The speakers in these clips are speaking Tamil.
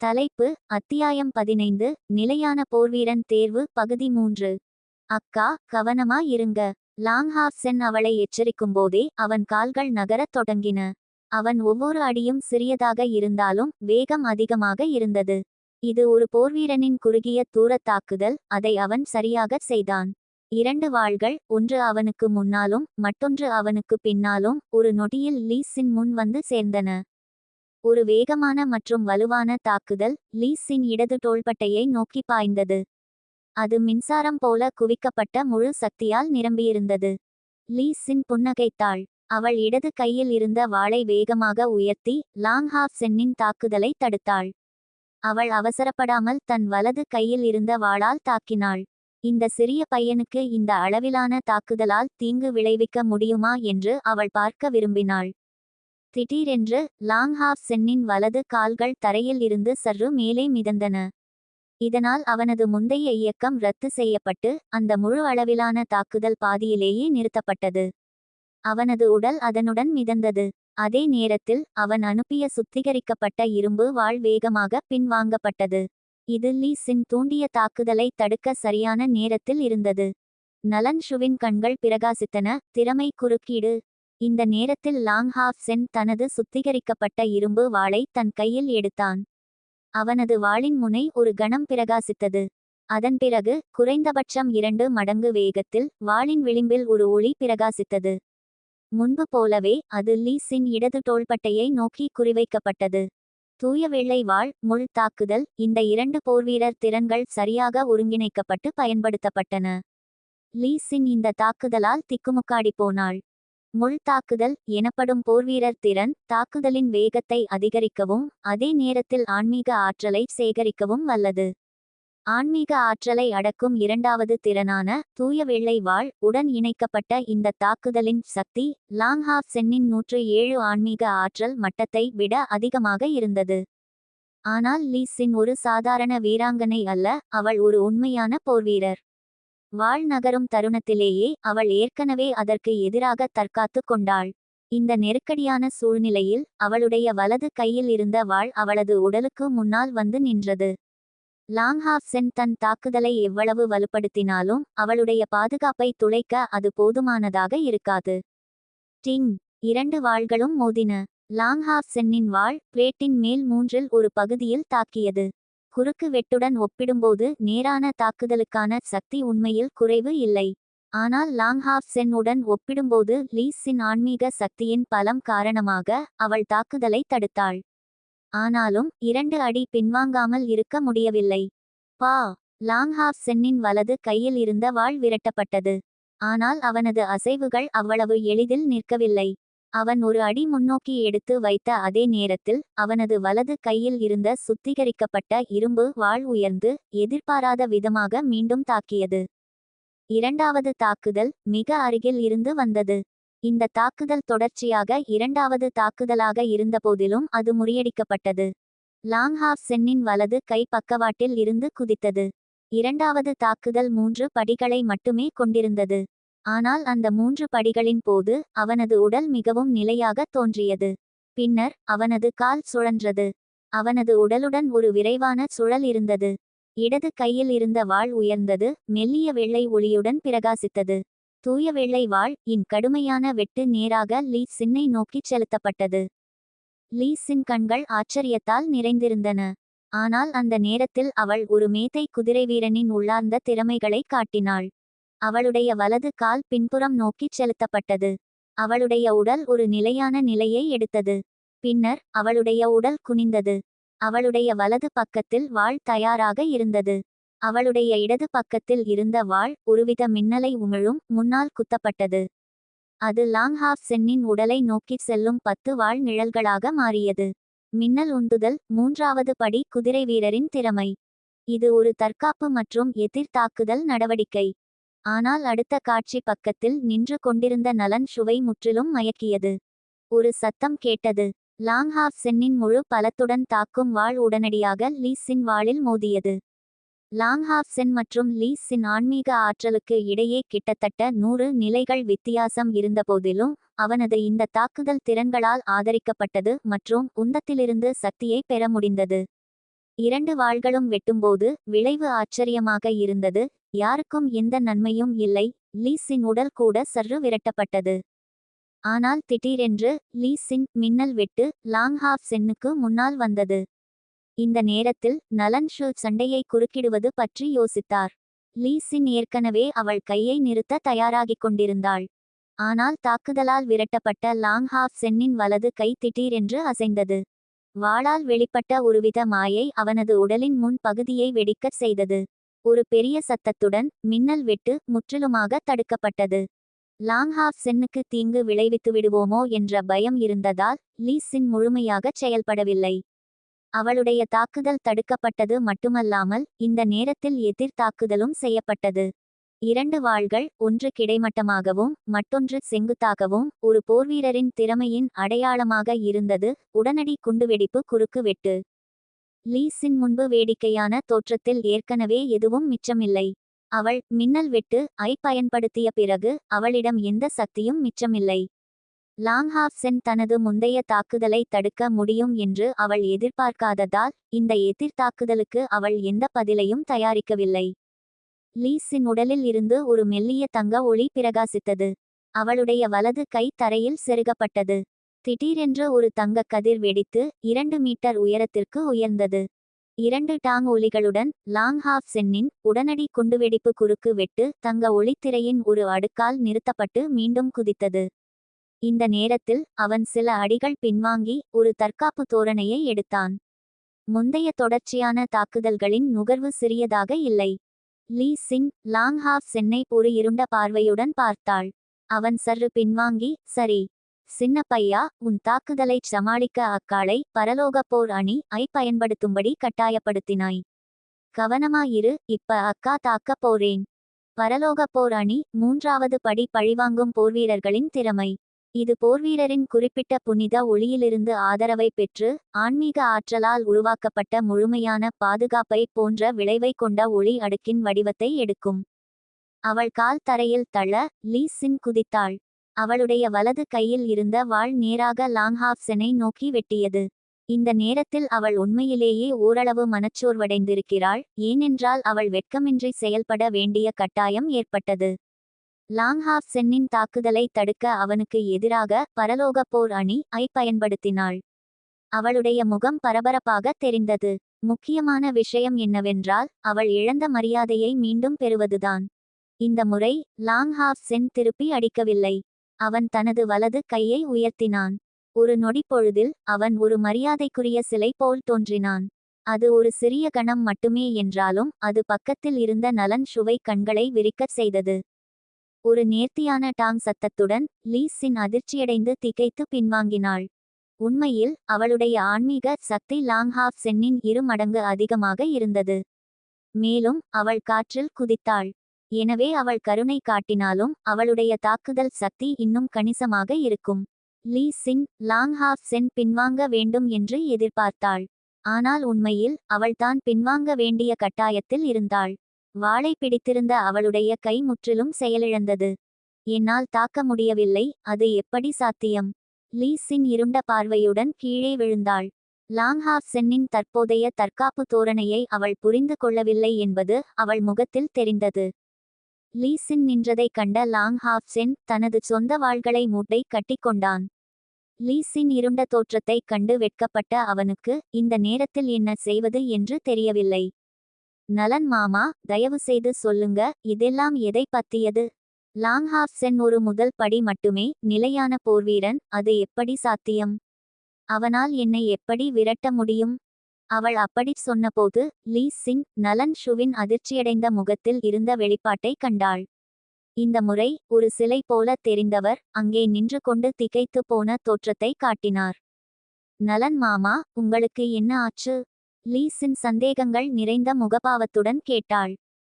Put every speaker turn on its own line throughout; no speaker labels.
தலைப்பு அத்தியாயம் பதினைந்து நிலையான போர்வீரன் தேர்வு பகுதி மூன்று. அக்கா கவனமா இருங்க. லாங்ஹாப்சென் அவளை எச்சரிக்கும்போதே அவன் கால்கள் நகரத் தொடங்கின. அவன் ஒவ்வொரு அடியும் சிறியதாக இருந்தாலும் வேகம் அதிகமாக இருந்தது. இது ஒரு போர்வீரனின் குறுகிய தூரத் தாக்குதல் அதை அவன் சரியாகச் செய்தான். இரண்டு வாள்கள் ஒன்று அவனுக்கு முன்னாலும் மற்றொன்று அவனுக்கு பின்னாலும் ஒரு நொடியில் லீஸின் முன் வந்து சேர்ந்தன. ஒரு வேகமான மற்றும் வலுவான தாக்குதல் லீஸின் இடது தோள்பட்டையை நோக்கி பாய்ந்தது. அது மின்சாரம் போல குவிக்கப்பட்ட முழு சக்தியால் நிரம்பியிருந்தது. லீஸின் புன்னகைத்தாள். அவள் இடது கையில் இருந்த வாளை வேகமாக உயர்த்தி லாங்ஹாப் சென்னின் தாக்குதலை தடுத்தாள். அவள் அவசரப்படாமல் தன் வலது கையில் இருந்த வாளால் தாக்கினாள். இந்த சிறிய பையனுக்கு இந்த அளவிலான தாக்குதலால் தீங்கு விளைவிக்க முடியுமா என்று அவள் பார்க்க விரும்பினாள். திடீரென்று லாங்ஹாப் சென்னின் வலது கால்கள் தரையில் இருந்து சற்று மேலே மிதந்தன. இதனால் அவனது முந்தைய இயக்கம் ரத்து செய்யப்பட்டு அந்த முழு அளவிலான தாக்குதல் பாதியிலேயே நிறுத்தப்பட்டது. அவனது உடல் அதனுடன் மிதந்தது. அதே நேரத்தில் அவன் அனுப்பிய சுத்திகரிக்கப்பட்ட இரும்பு வாள் வேகமாக பின்வாங்கப்பட்டது. இது லீஸின் தூண்டிய தாக்குதலை தடுக்க சரியான நேரத்தில் இருந்தது. நலன் ஷுவின் கண்கள் பிரகாசித்தன. திறமை குறுக்கீடு. இந்த நேரத்தில் லாங்ஹாப் சென் தனது சுத்திகரிக்கப்பட்ட இரும்பு வாளை தன் கையில் எடுத்தான். அவனது வாளின் முனை ஒரு கணம் பிரகாசித்தது. அதன் பிறகு குறைந்தபட்சம் இரண்டு மடங்கு வேகத்தில் வாளின் விளிம்பில் ஒரு ஒளி பிரகாசித்தது. முன்பு போலவே அது லீஸின் இடது தோள்பட்டையை நோக்கி குறிவைக்கப்பட்டது. தூய வெள்ளை வாள் முள் தாக்குதல் இந்த இரண்டு போர்வீரர் திறன்கள் சரியாக ஒருங்கிணைக்கப்பட்டு பயன்படுத்தப்பட்டன. லீஸின் இந்த தாக்குதலால் திக்குமுக்காடி போனாள். முள் தாக்குதல் எனப்படும் போர்வீரர் திறன் தாக்குதலின் வேகத்தை அதிகரிக்கவும் அதே நேரத்தில் ஆன்மீக ஆற்றலை சேகரிக்கவும் வல்லது. ஆன்மீக ஆற்றலை அடக்கும் இரண்டாவது திறனான தூய வெள்ளை வாள் உடன் இணைக்கப்பட்ட இந்த தாக்குதலின் சக்தி லாங்ஹாஃப் சென்னின் நூற்று ஏழு ஆன்மீக ஆற்றல் மட்டத்தை விட அதிகமாக இருந்தது. ஆனால் லீஸின் ஒரு சாதாரண வீராங்கனை அல்ல அவள் ஒரு உண்மையான போர்வீரர் வாள் நகரும் தருணத்திலேயே அவள் ஏற்கனவே அதற்கு எதிராக தற்காத்து கொண்டாள். இந்த நெருக்கடியான சூழ்நிலையில் அவளுடைய வலது கையில் இருந்த வாள் அவளது உடலுக்கு முன்னால் வந்து நின்றது. லாங்ஹாப் சென் தன் தாக்குதலை எவ்வளவு வலுப்படுத்தினாலும் அவளுடைய பாதுகாப்பை துளைக்க அது போதுமானதாக இருக்காது. டிங். இரண்டு வாள்களும் மோதின. லாங்ஹாப் சென்னின் வாள் பிளேட்டின் மேல் மூன்றில் ஒரு பகுதியில் தாக்கியது. குறுக்கு வெட்டுடன் ஒப்பிடும்போது நேரான தாக்குதலுக்கான சக்தி உண்மையில் குறைவு இல்லை. ஆனால் லாங்ஹாப் சென் உடன் ஒப்பிடும்போது லீஸின் ஆன்மீக சக்தியின் பலம் காரணமாக அவள் தாக்குதலை தடுத்தாள். ஆனாலும் இரண்டு அடி பின்வாங்காமல் இருக்க முடியவில்லை. பா! லாங்ஹாப் சென்னின் வலது கையில் இருந்த வாள் விரட்டப்பட்டது. ஆனால் அவனது அசைவுகள் அவ்வளவு எளிதில் நிற்கவில்லை. அவன் ஒரு அடி முன்னோக்கி எடுத்து வைத்த அதே நேரத்தில் அவனது வலது கையில் இருந்த சுத்திகரிக்கப்பட்ட இரும்பு வாள் உயர்ந்து எதிர்பாராத விதமாக மீண்டும் தாக்கியது. இரண்டாவது தாக்குதல் மிக அருகில் இருந்து வந்தது. இந்த தாக்குதல் தொடர்ச்சியாக இரண்டாவது தாக்குதலாக இருந்தபோதிலும் அது முறியடிக்கப்பட்டது. லாங்ஹாஃப் சென்னின் வலது கை பக்கவாட்டில் இருந்து குதித்தது. இரண்டாவது தாக்குதல் மூன்று படிகளை மட்டுமே கொண்டிருந்தது. ஆனால் அந்த மூன்று படிகளின் போது அவனது உடல் மிகவும் நிலையாக தோன்றியது. பின்னர் அவனது கால் சுழன்றது. அவனது உடலுடன் ஒரு விரைவான சுழல் இருந்தது. இடது கையில் இருந்த வாள் உயர்ந்தது. மெல்லிய வெள்ளை ஒளியுடன் பிரகாசித்தது. தூய வெள்ளை வாள் இன் கடுமையான வெட்டு நேராக லீ சின்னை நோக்கிச் செலுத்தப்பட்டது. லீஸின் கண்கள் ஆச்சரியத்தால் நிறைந்திருந்தன. ஆனால் அந்த நேரத்தில் அவள் ஒரு மேத்தை குதிரை வீரனின் உள்ளார்ந்த திறமைகளை காட்டினாள். அவளுடைய வலது கால் பின்புறம் நோக்கிச் செலுத்தப்பட்டது. அவளுடைய உடல் ஒரு நிலையான நிலையை எடுத்தது. பின்னர் அவளுடைய உடல் குனிந்தது. அவளுடைய வலது பக்கத்தில் வாள் தயாராக இருந்தது. அவளுடைய இடது பக்கத்தில் இருந்த வாள் ஒருவித மின்னலை உமிழும் முன்னால் குத்தப்பட்டது. அது லாங்ஹாஃப் சென்னின் உடலை நோக்கிச் செல்லும் பத்து வாள் நிழல்களாக மாறியது. மின்னல் உந்துதல் மூன்றாவது படி குதிரை வீரரின் திறமை. இது ஒரு தற்காப்பு மற்றும் எதிர் தாக்குதல் நடவடிக்கை. ஆனால் அடுத்த காட்சி பக்கத்தில் நின்று கொண்டிருந்த நலன் சுவை முற்றிலும் மயக்கியது. ஒரு சத்தம் கேட்டது. லாங்ஹாப் சென்னின் முழு பலத்துடன் தாக்கும் வாள் உடனடியாக லீஸின் வாளில் மோதியது. லாங்ஹாப் சென் மற்றும் லீ சின் ஆன்மீக ஆற்றலுக்கு இடையே கிட்டத்தட்ட நூறு நிலைகள் வித்தியாசம் இருந்தபோதிலும் அவனது இந்த தாக்குதல் திறன்களால் ஆதரிக்கப்பட்டது மற்றும் உந்தத்திலிருந்து சக்தியை பெற முடிந்தது. இரண்டு வாள்களும் வெட்டும்போது விளைவு ஆச்சரியமாக இருந்தது. யாருக்கும் எந்த நன்மையும் இல்லை. லீஸின் உடல் கூட சற்று விரட்டப்பட்டது. ஆனால் திடீரென்று லீஸின் மின்னல் வெட்டு லாங்ஹாஃப் சென்னுக்கு முன்னால் வந்தது. இந்த நேரத்தில் நலன் ஷு சண்டையை குறுக்கிடுவது பற்றி யோசித்தார். லீஸின் ஏற்கனவே அவள் கையை நிறுத்த தயாராகிக் கொண்டிருந்தாள். ஆனால் தாக்குதலால் விரட்டப்பட்ட லாங்ஹாஃப் சென்னின் வலது கை திடீரென்று அசைந்தது. வாளால் வெளிப்பட்ட ஒருவித மாயை அவனது உடலின் முன் பகுதியை வெடிக்கச் செய்தது. ஒரு பெரிய சத்தத்துடன் மின்னல் வெட்டு முற்றிலுமாக தடுக்கப்பட்டது. லாங்ஹாஃப் சென்னுக்கு தீங்கு விளைவித்து விடுவோமோ என்ற பயம் இருந்ததால் லீஸின் முழுமையாகச் செயல்படவில்லை. அவளுடைய தாக்குதல் தடுக்கப்பட்டது மட்டுமல்லாமல் இந்த நேரத்தில் எதிர் தாக்குதலும் செய்யப்பட்டது. இரண்டு வாள்கள் ஒன்று கிடைமட்டமாகவும் மற்றொன்று செங்குத்தாகவும் ஒரு போர்வீரரின் திறமையின் அடையாளமாக இருந்தது. உடனடி குண்டுவெடிப்பு குறுக்கு வெட்டு. லீஸின் முன்பு வேடிக்கையான தோற்றத்தில் ஏற்கனவே எதுவும் மிச்சமில்லை. அவள் மின்னல் வெட்டு ஐ பயன்படுத்திய பிறகு அவளிடம் எந்த சக்தியும் மிச்சமில்லை. லாங்ஹாஃப் சென் தனது முந்தைய தாக்குதலை தடுக்க முடியும் என்று அவள் எதிர்பார்க்காததால் இந்த எதிர் தாக்குதலுக்கு அவள் எந்த பதிலையும் தயாரிக்கவில்லை. லீஸின் உடலில் இருந்து ஒரு மெல்லிய தங்க ஒளி பிரகாசித்தது. அவளுடைய வலது கை தரையில் செருகப்பட்டது. திடீரென்று ஒரு தங்கக் கதிர் வெடித்து இரண்டு மீட்டர் உயரத்திற்கு உயர்ந்தது. இரண்டு டாங் ஒலிகளுடன் லாங் ஹாஃப் சென்னின் உடனடி குண்டுவெடிப்பு குறுக்கு வெட்டு தங்க ஒளித்திரையின் ஒரு அடுக்கால் நிறுத்தப்பட்டு மீண்டும் குதித்தது. இந்த நேரத்தில் அவன் சில அடிகள் பின்வாங்கி ஒரு தற்காப்பு தோரணையை எடுத்தான். முந்தைய தொடர்ச்சியான தாக்குதல்களின் நுகர்வு சிறியதாக இல்லை. லீ சின் லாங் ஹாஃப் சென்னை ஒரு இருண்ட பார்வையுடன் பார்த்தாள். அவன் சற்று பின்வாங்கி சரி சின்னப்பையா உன் தாக்குதலைச் சமாளிக்க அக்காளை பரலோகப் போர் அணி ஐ பயன்படுத்தும்படி கட்டாயப்படுத்தினாய். கவனமாயிரு இப்ப அக்கா தாக்கப் போறேன். பரலோகப் போர் அணி மூன்றாவது படி பழிவாங்கும் போர்வீரர்களின் திறமை. இது போர்வீரரின் குறிப்பிட்ட புனித ஒளியிலிருந்து ஆதரவை பெற்று ஆன்மீக ஆற்றலால் உருவாக்கப்பட்ட முழுமையான பாதுகாப்பை போன்ற விளைவை கொண்ட ஒளி அடுக்கின் வடிவத்தை எடுக்கும். அவள் கால் தரையில் தள்ள லீ சின் குதித்தாள். அவளுடைய வலது கையில் இருந்த வாள் நேராக லாங்ஹாப்சனை நோக்கி வெட்டியது. இந்த நேரத்தில் அவள் உண்மையிலேயே ஓரளவு மனச்சோர்வடைந்திருக்கிறாள் ஏனென்றால் அவள் வெட்கமின்றி செயல்பட வேண்டிய கட்டாயம் ஏற்பட்டது. லாங்ஹாப் சென்னின் தாக்குதலை தடுக்க அவனுக்கு எதிராக பரலோகப் போர் அணி ஐ பயன்படுத்தினாள். அவளுடைய முகம் பரபரப்பாக தெரிந்தது. முக்கியமான விஷயம் என்னவென்றால் அவள் இழந்த மரியாதையை மீண்டும் பெறுவதுதான். இந்த முறை லாங்ஹாப் சென் திருப்பி அடிக்கவில்லை. அவன் தனது வலது கையை உயர்த்தினான். ஒரு நொடிப்பொழுதில் அவன் ஒரு மரியாதைக்குரிய சிலை போல் தோன்றினான். அது ஒரு சிறிய கணம் மட்டுமே என்றாலும் அது பக்கத்தில் இருந்த நலன் சுவை கண்களை விரிக்கச் செய்தது. ஒரு நேர்த்தியான டாங் சத்தத்துடன் லீஸின் அதிர்ச்சியடைந்து திகைத்து பின்வாங்கினாள். உண்மையில் அவளுடைய ஆன்மீக சக்தி லாங்ஹாஃப் சென்னின் இரு மடங்கு அதிகமாக இருந்தது. மேலும் அவள் காற்றில் குதித்தாள். எனவே அவள் கருணை காட்டினாலும் அவளுடைய தாக்குதல் சக்தி இன்னும் கணிசமாக இருக்கும். லீ சின் லாங்ஹாஃப் சென் பின்வாங்க வேண்டும் என்று எதிர்பார்த்தாள். ஆனால் உண்மையில் அவள்தான் பின்வாங்க வேண்டிய கட்டாயத்தில் இருந்தாள். வாளை பிடித்திருந்த அவளுடைய கை முற்றிலும் செயலிழந்தது. என்னால் தாக்க முடியவில்லை அது எப்படி சாத்தியம்? லீ சின் இருண்ட பார்வையுடன் கீழே விழுந்தாள். லாங்ஹாஃப் சென்னின் தற்போதைய தற்காப்பு தோரணையை அவள் புரிந்து கொள்ளவில்லை என்பது அவள் முகத்தில் தெரிந்தது. லீசின் நின்றதைக் கண்ட லாங் ஹாப்சென் தனது சொந்த வாள்களை மூட்டை கட்டிக்கொண்டான் லீசின் இருண்ட தோற்றத்தைக் கண்டு வெட்கப்பட்ட அவனுக்கு இந்த நேரத்தில் என்ன செய்வது என்று தெரியவில்லை. நலன் மாமா தயவு செய்து சொல்லுங்க இதெல்லாம் எதை பத்தியது லாங்ஹாஃப் சென் ஒரு முதல் படி மட்டுமே நிலையான போர்வீரன் அது எப்படி சாத்தியம்? அவனால் என்னை எப்படி விரட்ட முடியும்? அவள் அப்படிச் சொன்னபோது லீ சிங் நலன் ஷுவின் அதிர்ச்சியடைந்த முகத்தில் இருந்த வெளிப்பாட்டை கண்டாள். இந்த முறை ஒரு சிலை போல தெரிந்தவர் அங்கே நின்று கொண்டு திகைத்து போன தோற்றத்தை காட்டினார். நலன் மாமா உங்களுக்கு என்ன ஆச்சு? லீஸின் சந்தேகங்கள் நிறைந்த முகபாவத்துடன் கேட்டாள்.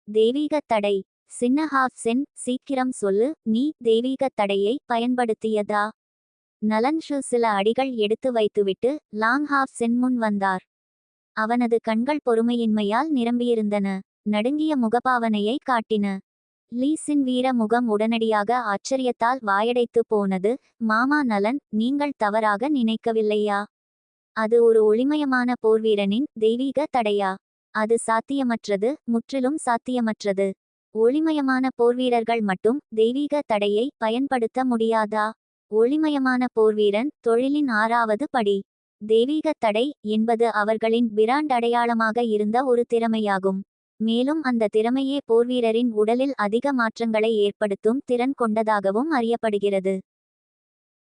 தெய்வீக தடை. சின்ன ஹாஃப் சென் சீக்கிரம் சொல்லு நீ தெய்வீக தடையை பயன்படுத்தியதா? நலன் ஷு சில அடிகள் எடுத்து வைத்துவிட்டு லாங் ஹாஃப் சென் முன் வந்தார். அவனது கண்கள் பொறுமையின்மையால் நிரம்பியிருந்தன. நடுங்கிய முகபாவனையை காட்டின. லீஸின் வீர முகம் உடனடியாக ஆச்சரியத்தால் வாயடைத்து போனது. மாமா நலன் நீங்கள் தவறாக நினைக்கவில்லையா? அது ஒரு ஒளிமயமான போர்வீரனின் தெய்வீக தடையா? அது சாத்தியமற்றது முற்றிலும் சாத்தியமற்றது. ஒளிமயமான போர்வீரர்கள் மட்டும் தெய்வீக தடையை பயன்படுத்த முடியாதா? ஒளிமயமான போர்வீரன் தொழிலின் ஆறாவது படி. தெய்வீக தடை என்பது அவர்களின் பிராண்ட் அடையாளமாக இருந்த ஒரு திறமையாகும். மேலும் அந்த திறமையே போர்வீரரின் உடலில் அதிக மாற்றங்களை ஏற்படுத்தும் திறன் கொண்டதாகவும் அறியப்படுகிறது.